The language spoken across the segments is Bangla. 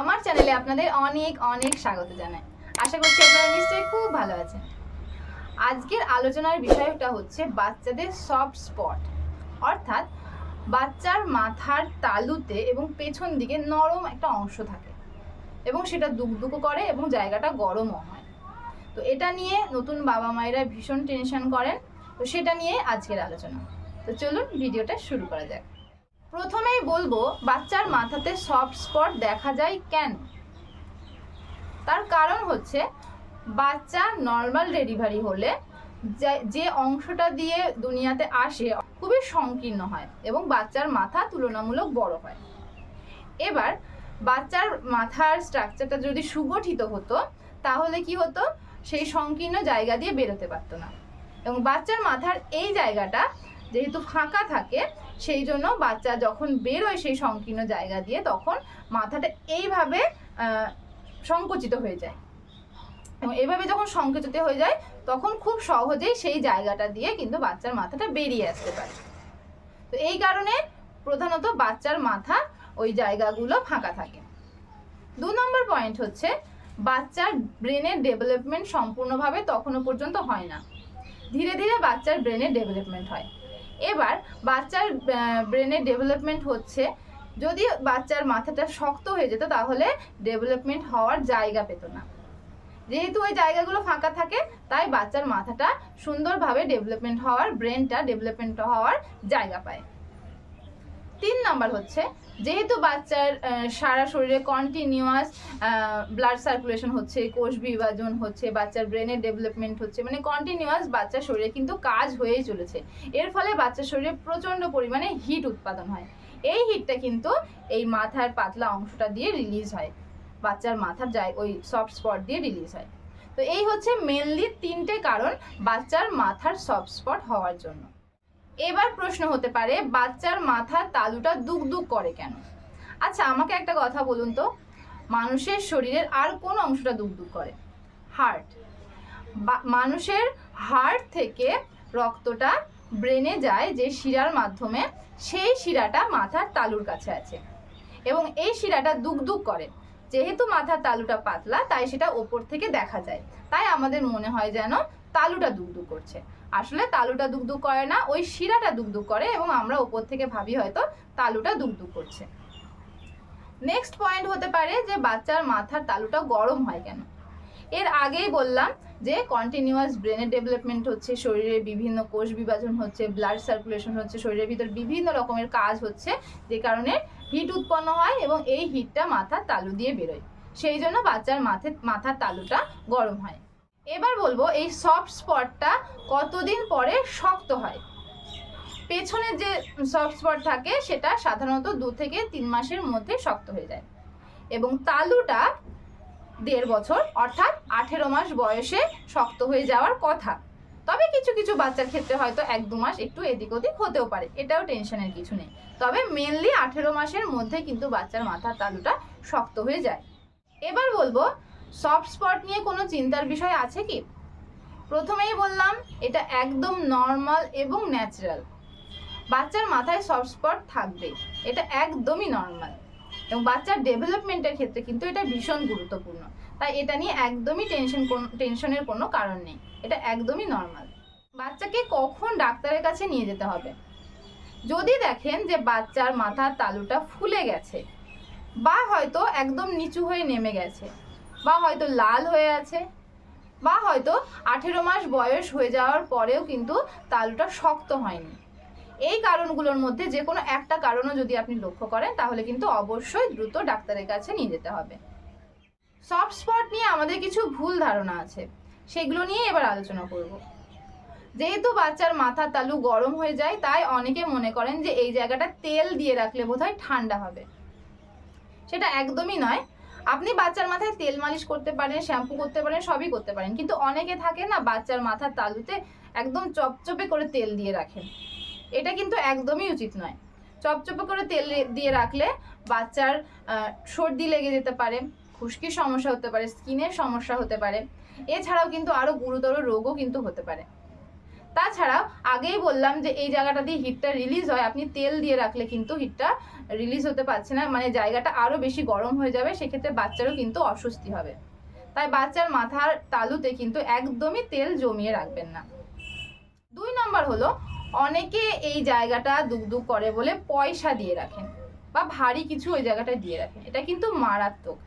আমার চ্যানেলে আপনাদের অনেক অনেক স্বাগত জানাই। আশা করছি আপনারা নিশ্চয়ই খুব ভালো আছেন। আজকের আলোচনার বিষয়টা হচ্ছে বাচ্চাদের সফট স্পট অর্থাৎ বাচ্চার মাথার তালুতে এবং পেছন দিকে নরম একটা অংশ থাকে এবং সেটা দুকদুকো করে এবং জায়গাটা গরমও হয়। তো এটা নিয়ে নতুন বাবা মায়েরা ভীষণ টেনশন করেন। তো সেটা নিয়ে আজকের আলোচনা। তো চলুন ভিডিওটা শুরু করা যাক। প্রথমেই বলব, বাচ্চার মাথাতে সফট স্পট দেখা যায় কেন? তার কারণ হচ্ছে, বাচ্চা নর্মাল ডেলিভারি হলে যে- অংশটা দিয়ে দুনিয়াতে আসে, খুবই সংকীর্ণ হয় এবং বাচ্চার মাথা তুলনামূলক বড় হয়। এবার, বাচ্চার মাথার স্ট্রাকচারটা যদি সুগঠিত হতো, তাহলে কি হতো? সেই সংকীর্ণ জায়গা দিয়ে বেরোতে পারতো না। এবং বাচ্চার মাথার এই জায়গাটা যেহেতু ফাঁকা থাকে সেই জন্য বাচ্চা যখন বেরোয় সেই সংকীর্ণ জায়গা দিয়ে তখন মাথাটা এইভাবে সংকুচিত হয়ে যায়। এবং এভাবে যখন সংকুচিত হয়ে যায়, তখন খুব সহজেই সেই জায়গাটা দিয়ে কিন্তু বাচ্চার মাথাটা বেরিয়ে আসতে পারে। তো এই কারণে প্রধানত বাচ্চার মাথা ওই জায়গাগুলো ফাঁকা থাকে। দু নম্বর পয়েন্ট হচ্ছে, বাচ্চার ব্রেনের ডেভেলপমেন্ট সম্পূর্ণভাবে তখনও পর্যন্ত হয় না। ধীরে ধীরে বাচ্চার ব্রেনের ডেভেলপমেন্ট হয়। এবার বাচ্চার ব্রেনে ডেভেলপমেন্ট হচ্ছে, যদি বাচ্চার মাথাটা শক্ত হয়ে যেত, তাহলে ডেভেলপমেন্ট হওয়ার জায়গা পেত না। যেহেতু ওই জায়গাগুলো ফাঁকা থাকে, তাই বাচ্চার মাথাটা সুন্দরভাবে ডেভেলপমেন্ট হওয়ার ব্রেনটা ডেভেলপমেন্ট হওয়ার জায়গা পায়। তিন নাম্বার হচ্ছে, যেহেতু বাচ্চার সারা শরীরে কন্টিনিউয়াস ব্লাড সার্কুলেশন হচ্ছে, কোষ বিভাজন হচ্ছে, বাচ্চার ব্রেনের ডেভেলপমেন্ট হচ্ছে মানে কন্টিনিউয়াস বাচ্চার শরীরে কিন্তু কাজ হয়েই চলেছে। এর ফলে বাচ্চার শরীরে প্রচণ্ড পরিমাণে হিট উৎপাদন হয়। এই হিটটা কিন্তু এই মাথার পাতলা অংশটা দিয়ে রিলিজ হয়। বাচ্চার মাথার যায়, ওই সফট স্পট দিয়ে রিলিজ হয়। তো এই হচ্ছে মেনলি তিনটে কারণ বাচ্চার মাথার সফট স্পট হওয়ার জন্য। এবার প্রশ্ন হতে পারে, বাচ্চার মাথার তালুটা দুক দুক করে কেন? আচ্ছা আমাকে একটা কথা বলুন তো। মানুষের শরীরের আর কোন অংশটা দুক করে? হার্ট। মানুষের হার্ট থেকে রক্তটা ব্রেনে যায় যে শিরার মাধ্যমে, সেই শিরাটা মাথার তালুর কাছে আছে। এবং এই শিরাটা দুক দুক করে। যেহেতু মাথার তালুটা পাতলা, তাই সেটা ওপর থেকে দেখা যায়। তাই আমাদের মনে হয় যেন তালুটা দুকদুক করছে। আসলে তালুটা দুগদু করে না, ওই শিরাটা দুগদু করে এবং আমরা ওপর থেকে ভাবি হয়তো তালুটা দুগ্ধ করছে। নেক্সট পয়েন্ট হতে পারে যে বাচ্চার মাথার তালুটা গরম হয় কেন? এর আগেই বললাম যে কন্টিনিউয়াস ব্রেনের ডেভেলপমেন্ট হচ্ছে শরীরে বিভিন্ন কোষ বিভাজন হচ্ছে ব্লাড সার্কুলেশন হচ্ছে, শরীরের ভিতর বিভিন্ন রকমের কাজ হচ্ছে, যে কারণে হিট উৎপন্ন হয় এবং এই হিটটা মাথার তালু দিয়ে বেরোয়। সেই জন্য বাচ্চার মাথে, মাথার তালুটা গরম হয়। এবার বলব, এই সফট স্পটটা কতদিন পরে শক্ত হয়? পেছনের যে সফট স্পট থাকে, সেটা সাধারণত দু থেকে তিন মাসের মধ্যে শক্ত হয়ে যায়। এবং তালুটা দেড় বছর, অর্থাৎ আঠেরো মাস বয়সে শক্ত হয়ে যাওয়ার কথা। তবে কিছু কিছু বাচ্চার ক্ষেত্রে হয়তো এক দু মাস একটু এদিক ওদিক হতেও পারে, এটাও টেনশনের কিছু নেই। তবে মেনলি আঠেরো মাসের মধ্যে কিন্তু বাচ্চার মাথার তালুটা শক্ত হয়ে যায়। এবার বলব সফট স্পট নিয়ে কোনো চিন্তার বিষয় আছে কি? প্রথমেই বললাম, এটা একদম নর্মাল এবং ন্যাচারাল বাচ্চার মাথায় সফট স্পট থাকবে, এটা একদমই নর্মাল এবং বাচ্চার ডেভেলপমেন্টের ক্ষেত্রে কিন্তু এটা ভীষণ গুরুত্বপূর্ণ। তাই এটা নিয়ে একদমই টেনশন টেনশনের কোনো কারণ নেই। এটা একদমই নর্মাল বাচ্চাকে কখন ডাক্তারের কাছে নিয়ে যেতে হবে? যদি দেখেন যে বাচ্চার মাথার তালুটা ফুলে গেছে, বা হয়তো একদম নিচু হয়ে নেমে গেছে, বা হয়তো লাল হয়ে আছে, বা হয়তো আঠেরো মাস বয়স হয়ে যাওয়ার পরেও কিন্তু তালুটা শক্ত হয়নি এই কারণগুলোর মধ্যে যে কোনো একটা কারণও যদি আপনি লক্ষ্য করেন, তাহলে কিন্তু অবশ্যই দ্রুত ডাক্তারের কাছে নিয়ে যেতে হবে। সফট স্পট নিয়ে আমাদের কিছু ভুল ধারণা আছে। সেগুলো নিয়ে এবার আলোচনা করব। যেহেতু বাচ্চার মাথার তালু গরম হয়ে যায়, তাই অনেকে মনে করেন যে এই জায়গাটা তেল দিয়ে রাখলে বোধহয় ঠান্ডা হবে। সেটা একদমই নয়। আপনি বাচ্চার মাথায় তেল মালিশ করতে পারেন, শ্যাম্পু করতে পারেন, সবই করতে পারেন। কিন্তু অনেকে থাকে না, বাচ্চার মাথার তালুতে একদম চপচপে করে তেল দিয়ে রাখেন। এটা কিন্তু একদমই উচিত নয়। চপচপে করে তেল দিয়ে রাখলে বাচ্চার সর্দি লেগে যেতে পারে, খুশকির সমস্যা হতে পারে, স্কিনের সমস্যা হতে পারে। এছাড়াও কিন্তু আরও গুরুতর রোগও কিন্তু হতে পারে। তাছাড়াও আগেই বললাম যে এই জায়গাটা দিয়ে হিটটা রিলিজ হয়, আপনি তেল দিয়ে রাখলে কিন্তু হিটটা রিলিজ হতে পারছে না মানে জায়গাটা আরও বেশি গরম হয়ে যাবে, সেক্ষেত্রে বাচ্চারও কিন্তু অস্বস্তি হবে। তাই বাচ্চার মাথার তালুতে কিন্তু একদমই তেল জমিয়ে রাখবেন না। দুই নম্বর হলো অনেকে এই জায়গাটা দুগদুগ করে বলে পয়সা দিয়ে রাখেন বা ভারী কিছু ওই জায়গাটা দিয়ে রাখেন। এটা কিন্তু মারাত্মক।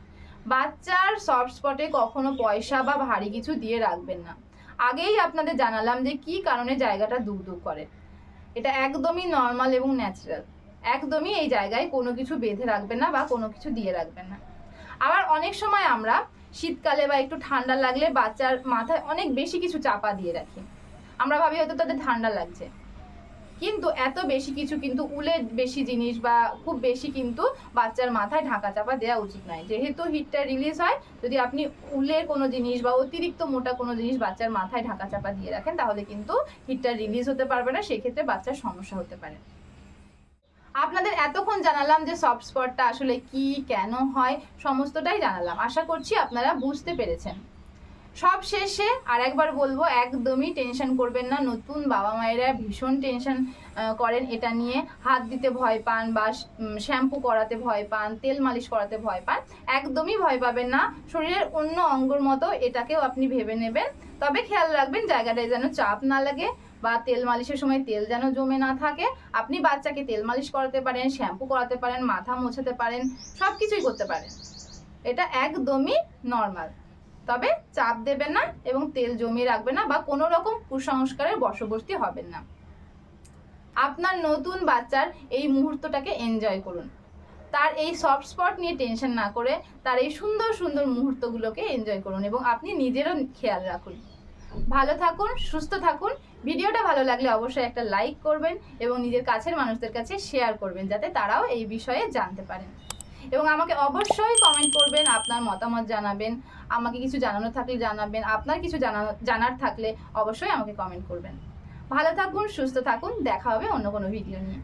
বাচ্চার সফট স্পটে কখনো পয়সা বা ভারী কিছু দিয়ে রাখবেন না। আগেই আপনাদের জানালাম যে কি কারণে জায়গাটা দুগদুগ করে। এটা একদমই নর্মাল এবং ন্যাচারাল একদমই এই জায়গায় কোনো কিছু বেঁধে রাখবেন না বা কোনো কিছু দিয়ে রাখবেন না। আবার অনেক সময় আমরা শীতকালে বা একটু ঠান্ডা লাগলে বাচ্চার মাথায় অনেক বেশি কিছু চাপা দিয়ে রাখি। আমরা ভাবি হয়তো তাদের ঠান্ডা লাগছে। কিন্তু এত বেশি কিছু কিন্তু উলের বেশি জিনিস বা খুব বেশি কিন্তু বাচ্চার মাথায় ঢাকা চাপা দেওয়া উচিত নয়। যেহেতু হিটটা রিলিজ হয়, যদি আপনি উলের কোনো জিনিস বা অতিরিক্ত মোটা কোনো জিনিস বাচ্চার মাথায় ঢাকা চাপা দিয়ে রাখেন, তাহলে কিন্তু হিটটা রিলিজ হতে পারবে না, সেক্ষেত্রে বাচ্চার সমস্যা হতে পারে। আপনাদের এতক্ষণ জানালাম যে সফট স্পটটা আসলে কি, কেন হয়, সমস্তটাই জানালাম। আশা করছি আপনারা বুঝতে পেরেছেন। সব শেষে আর একবার বলব, একদমই টেনশন করবেন না। নতুন বাবা মায়েরা ভীষণ টেনশন করেন এটা নিয়ে। হাত দিতে ভয় পান বা শ্যাম্পু করাতে ভয় পান, তেল মালিশ করাতে ভয় পান, একদমই ভয় পাবেন না। শরীরের অন্য অঙ্গর মতো এটাকেও আপনি ভেবে নেবেন। তবে খেয়াল রাখবেন, জায়গাটায় যেন চাপ না লাগে বা তেল মালিশের সময় তেল যেন জমে না থাকে। আপনি বাচ্চাকে তেল মালিশ করাতে পারেন, শ্যাম্পু করাতে পারেন, মাথা মোছাতে পারেন সব কিছুই করতে পারেন। এটা একদমই নর্মাল। তবে চাপ দেবেন না এবং তেল জমিয়ে রাখবেন না বা কোনো রকম কুসংস্কারের বশবর্তী হবেন না। আপনার নতুন বাচ্চার এই মুহূর্তটাকে এনজয় করুন। তার এই সফট স্পট নিয়ে টেনশন না করে তার এই সুন্দর সুন্দর মুহূর্তগুলোকে এনজয় করুন এবং আপনি নিজেরও খেয়াল রাখুন। ভালো থাকুন, সুস্থ থাকুন। ভিডিওটা ভালো লাগলে অবশ্যই একটা লাইক করবেন এবং নিজের কাছের মানুষদের কাছে শেয়ার করবেন যাতে তারাও এই বিষয়ে জানতে পারেন। এবং আমাকে অবশ্যই কমেন্ট করবেন, আপনার মতামত জানাবেন, আমাকে কিছু জানানোর থাকলে জানাবেন, আপনার কিছু জানানো জানার থাকলে অবশ্যই আমাকে কমেন্ট করবেন। ভালো থাকুন, সুস্থ থাকুন, দেখা হবে অন্য কোনো ভিডিও নিয়ে।